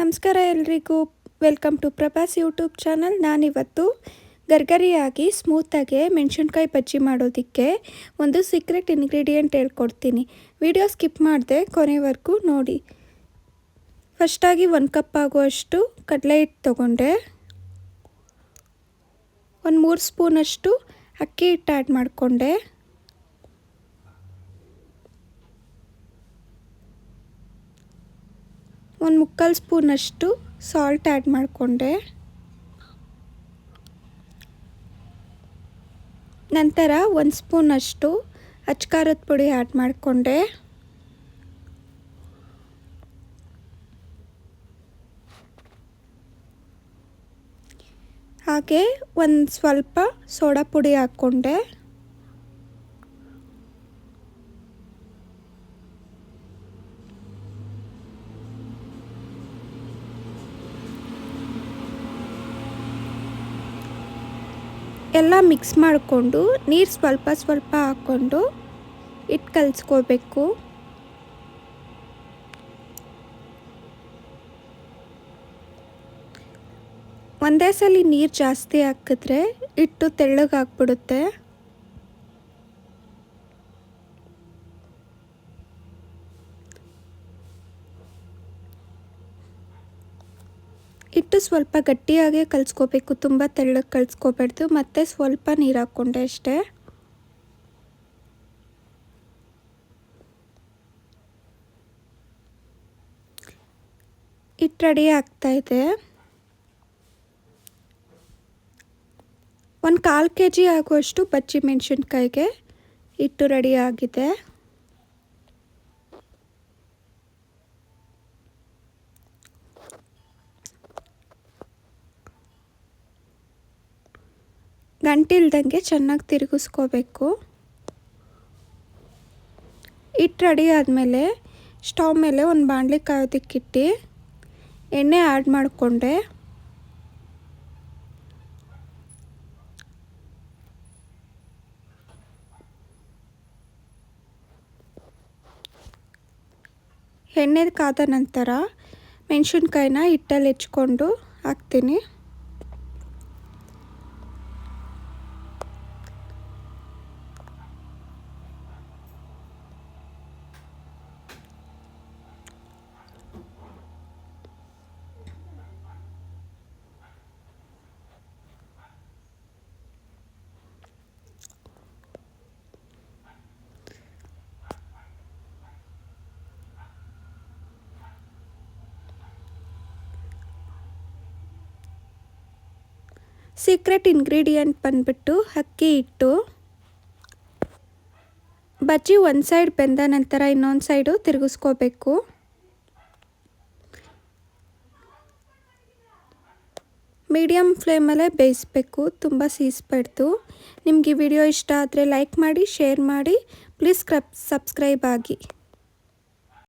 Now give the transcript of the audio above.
ನಮಸ್ಕಾರ ಎಲ್ರಿಗೂ. Welcome to Prabhas YouTube channel ನಾನಿವತ್ತು ಗರ್ಗರಿಯಾಗಿ ಸ್ಮೂತಾಗಿ ಮೆಣಸಿನ್ಕಾಯಿ ಬಜ್ಜಿ ಮಾಡೋದಕ್ಕೆ ಒಂದು ಸೀಕ್ರೆಟ್ ಇನ್ಗ್ರೀಡಿಯೆಂಟ್ ಹೇಳ್ಕೊಡ್ತೀನಿ. ವಿಡಿಯೋ ಸ್ಕಿಪ್ ಮಾಡಿದೆ ಕೊನೆವರೆಗೂ ನೋಡಿ. ಫಸ್ಟಾಗಿ ಒಂದು ಕಪ್ ಆಗುವಷ್ಟು ಕಡಲೆ ಹಿಟ್ಟು ತೊಗೊಂಡೆ. ಒಂದು ಮೂರು ಸ್ಪೂನಷ್ಟು ಅಕ್ಕಿ ಹಿಟ್ಟು ಆ್ಯಡ್ ಮಾಡಿಕೊಂಡೆ. ಒಂದು ಮುಕ್ಕಾಲು ಸ್ಪೂನಷ್ಟು ಸಾಲ್ಟ್ ಆ್ಯಡ್ ಮಾಡಿಕೊಂಡೆ. ನಂತರ ಒಂದು ಸ್ಪೂನಷ್ಟು ಅಚ್ಕಾರದ ಪುಡಿ ಆ್ಯಡ್ ಮಾಡಿಕೊಂಡೆ. ಹಾಗೆ ಒಂದು ಸ್ವಲ್ಪ ಸೋಡಾ ಪುಡಿ ಹಾಕ್ಕೊಂಡೆ ಎಲ್ಲ ಮಿಕ್ಸ್ ಮಾಡಿಕೊಂಡು ನೀರು ಸ್ವಲ್ಪ ಸ್ವಲ್ಪ ಹಾಕ್ಕೊಂಡು ಇಟ್ಟು ಕಲಿಸ್ಕೋಬೇಕು. ಒಂದೇ ಸಲ ನೀರು ಜಾಸ್ತಿ ಹಾಕಿದ್ರೆ ಹಿಟ್ಟು ತೆಳ್ಳಗಾಗ್ಬಿಡುತ್ತೆ. ಹಿಟ್ಟು ಸ್ವಲ್ಪ ಗಟ್ಟಿಯಾಗೆ ಕಲಿಸ್ಕೋಬೇಕು. ತುಂಬ ತೆಳ್ಳಗೆ ಕಲಿಸ್ಕೋಬಾರ್ದು ಮತ್ತು ಸ್ವಲ್ಪ ನೀರು ಹಾಕ್ಕೊಂಡೆ ಅಷ್ಟೇ. ಹಿಟ್ಟು ರೆಡಿ ಆಗ್ತಾಯಿದೆ ಒಂದು ಕಾಲು ಕೆ ಜಿ ಆಗುವಷ್ಟು ಬಜ್ಜಿ ಮೆಣಸಿನ್ಕಾಯಿಗೆ ಹಿಟ್ಟು ರೆಡಿ ಆಗಿದೆ. ಗಂಟಿಲ್ದಂಗೆ ಚೆನ್ನಾಗಿ ತಿರುಗಿಸ್ಕೋಬೇಕು. ಹಿಟ್ಟು ರೆಡಿ ಆದಮೇಲೆ ಸ್ಟವ್ ಮೇಲೆ ಒಂದು ಬಾಣಲಿ ಕಾಯೋದಕ್ಕಿಟ್ಟು ಎಣ್ಣೆ ಆ್ಯಡ್ ಮಾಡಿಕೊಂಡೆ. ಎಣ್ಣೆ ಕಾದ ನಂತರ ಮೆಣಸಿನ್ಕಾಯಿನ ಹಿಟ್ಟಲ್ಲಿ ಹೆಚ್ಕೊಂಡು ಹಾಕ್ತೀನಿ. ಸೀಕ್ರೆಟ್ ಇಂಗ್ರೀಡಿಯೆಂಟ್ ಬಂದುಬಿಟ್ಟು ಅಕ್ಕಿ ಹಿಟ್ಟು, ಬಜ್ಜಿ ಒಂದು ಸೈಡ್ ಬೆಂದ ನಂತರ ಇನ್ನೊಂದು ಸೈಡು ತಿರುಗಿಸ್ಕೋಬೇಕು. ಮೀಡಿಯಮ್ ಫ್ಲೇಮಲ್ಲೇ ಬೇಯಿಸ್ಬೇಕು, ತುಂಬ ಸೀಸ್ಬಾರ್ದು. ನಿಮಗೆ ವಿಡಿಯೋ ಇಷ್ಟ ಆದರೆ ಲೈಕ್ ಮಾಡಿ ಶೇರ್ ಮಾಡಿ ಪ್ಲೀಸ್ ಕ್ರಬ್ ಸಬ್ಸ್ಕ್ರೈಬ್ ಆಗಿ.